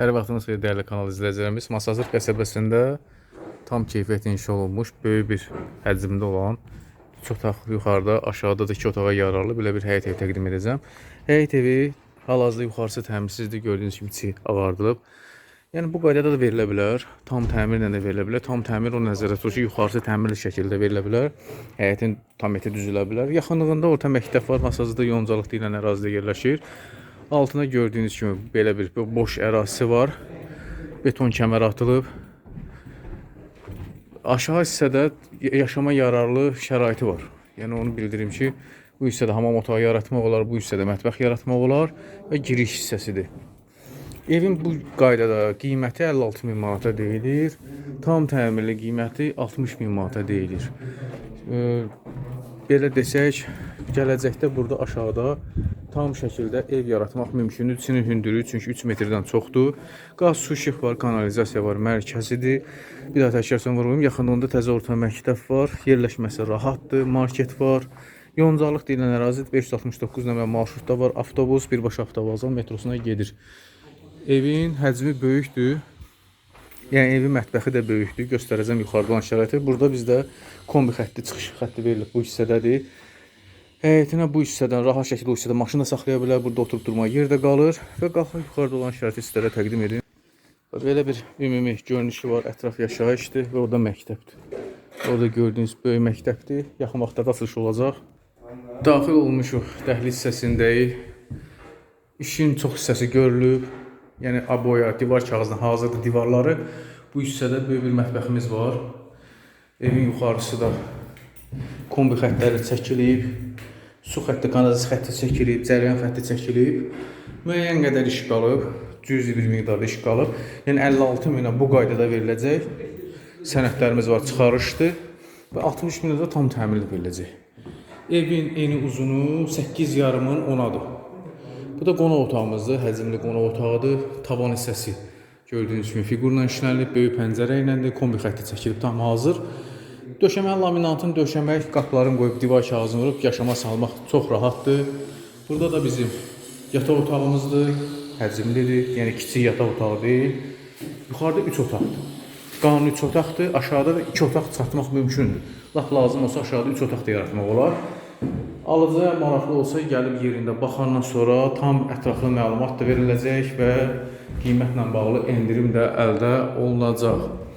Hər vaxtınız xeyir dəyərli kanal izləyicilərimiz. Masazır qəsəbəsində tam keyfiyyətli inşa olunmuş, böyük bir həcmdə olan iki otaq yuxarıda, aşağıda da iki otağa yararlı belə bir həyət evi təqdim edəcəm. Həyət evi hal-hazırda yuxarısı təmirsizdir, gördüyünüz kimi çi ağardılıb. Yəni bu qaydada da verilə bilər, tam təmirlə də verilə bilər. Tam təmir o nəzərdə tutulur ki, yuxarısı təmirli şəkildə verilə bilər. Həyətin tam eti düzülə bilər. Yaxınlığında orta məktəb var, Masazırda Yoncalıq deyilən ərazidə yerləşir. Altına gördüyünüz kimi belə bir boş ərazisi var. Beton kəmər atılıb. Aşağı hissədə yaşama yararlı şəraiti var. Yəni onu bildirim ki, bu hissədə hamam otağı yaratmaq olar, bu hissədə mətbəx yaratmaq olar və giriş hissəsidir. Evin bu qaydada qiyməti 56 min manata deyilir. Tam təmirli qiyməti 60 min manata deyilir. Ee, belə desək, gələcəkdə burada aşağıda tam şəkildə ev yaratmaq mümkündür. Çinin hündürlüyü çünki 3 metrdən çoxdur. Qaz, su, işıq var, kanalizasiya var, mərkəzidir. Bir daha təkrar vurmayım. Yaxınlığında təzə orta məktəb var. Yerləşməsi rahatdır, market var. Yoncalıq deyilən ərazi 569 nömrə marşrutda var. Avtobus birbaşa avtovazon metrosuna gedir. Evin həcmi böyükdür. Yəni evin mətbəxi də böyükdür. Göstərəcəm yuxarıda olan şəraiti. Burada bizdə kombi xətti, çıxış xətti verilib bu hissədədir. Həyətinə bu hissədən rahat şəkildə o hissədə maşını da saxlaya bilər. Burada oturub durma yer də qalır və qalxıb yuxarıda olan şəraiti sizlərə təqdim edim. Və Belə bir ümumi görünüşü var. Ətraf yaşayışdır və orada məktəbdir. Orada gördüyünüz böyük məktəbdir. Yaxın vaxtda açılış olacaq. Daxil olmuşuq dəhliz hissəsindəyik. İşin çox hissəsi görülüb. Yəni aboya, divar kağızına hazırdır divarları. Bu hissədə böyük bir mətbəximiz var. Evin yuxarısı da kombi xəttləri çəkilib. Su xətti, kanalizasiya xətti çəkilib, cəryan xətti çəkilib. Müəyyən qədər iş qalıb. Cüzi bir miqdarda iş qalıb. Yəni 56 minə bu qaydada veriləcək. Sənədlərimiz var, çıxarışdır və 60 minə də tam təmirli veriləcək. Evin eni uzunu 8 yarımın 10-adır. Bu da qonaq otağımızdır, həcmli qonaq otağıdır. Tavan hissəsi gördüyünüz kimi fiqurla işlənilib, böyük pəncərə iləndir, kombi xətti çəkilib tam hazır. Döşəmə laminatın döşəmək qapıların qoyub divar kağızını vurub yaşama salmaq çox rahatdır. Burada da bizim yataq otağımızdır, həcmlidir, yəni kiçik yataq otağı deyil. Yuxarıda 3 otaqdır. Qanun 3 otaqdır, aşağıda da 2 otaq çatmaq mümkündür. Lap lazım olsa aşağıda 3 otaq da yaratmaq olar. Alıcıya maraqlı olsa gəlib yerində baxandan sonra tam ətraflı məlumat da veriləcək və qiymətlə bağlı endirim də əldə olunacaq.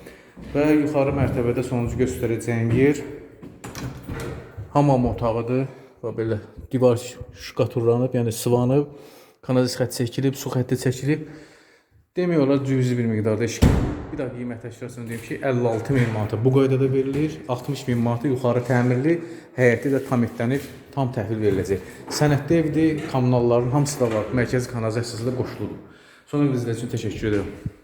Və yuxarı mərtəbədə sonuncu göstərəcəyim yer hamam otağıdır və belə divar şkaturlanıb, yəni sıvanıb, kanalizasiya xətti çəkilib, su xətti çəkilib. Demək olar cüzi bir miqdarda iş. Bir daha qiymət təşkilatını deyim ki, 56 min manata bu qaydada verilir, 60 min manata yuxarı təmirli, həyəti də tam etlənib, tam təhvil veriləcək. Sənədli evdir, kommunalların hamısı da var, mərkəzi kanalizasiyası da qoşuludur. Sonra izlədiyiniz üçün təşəkkür edirəm.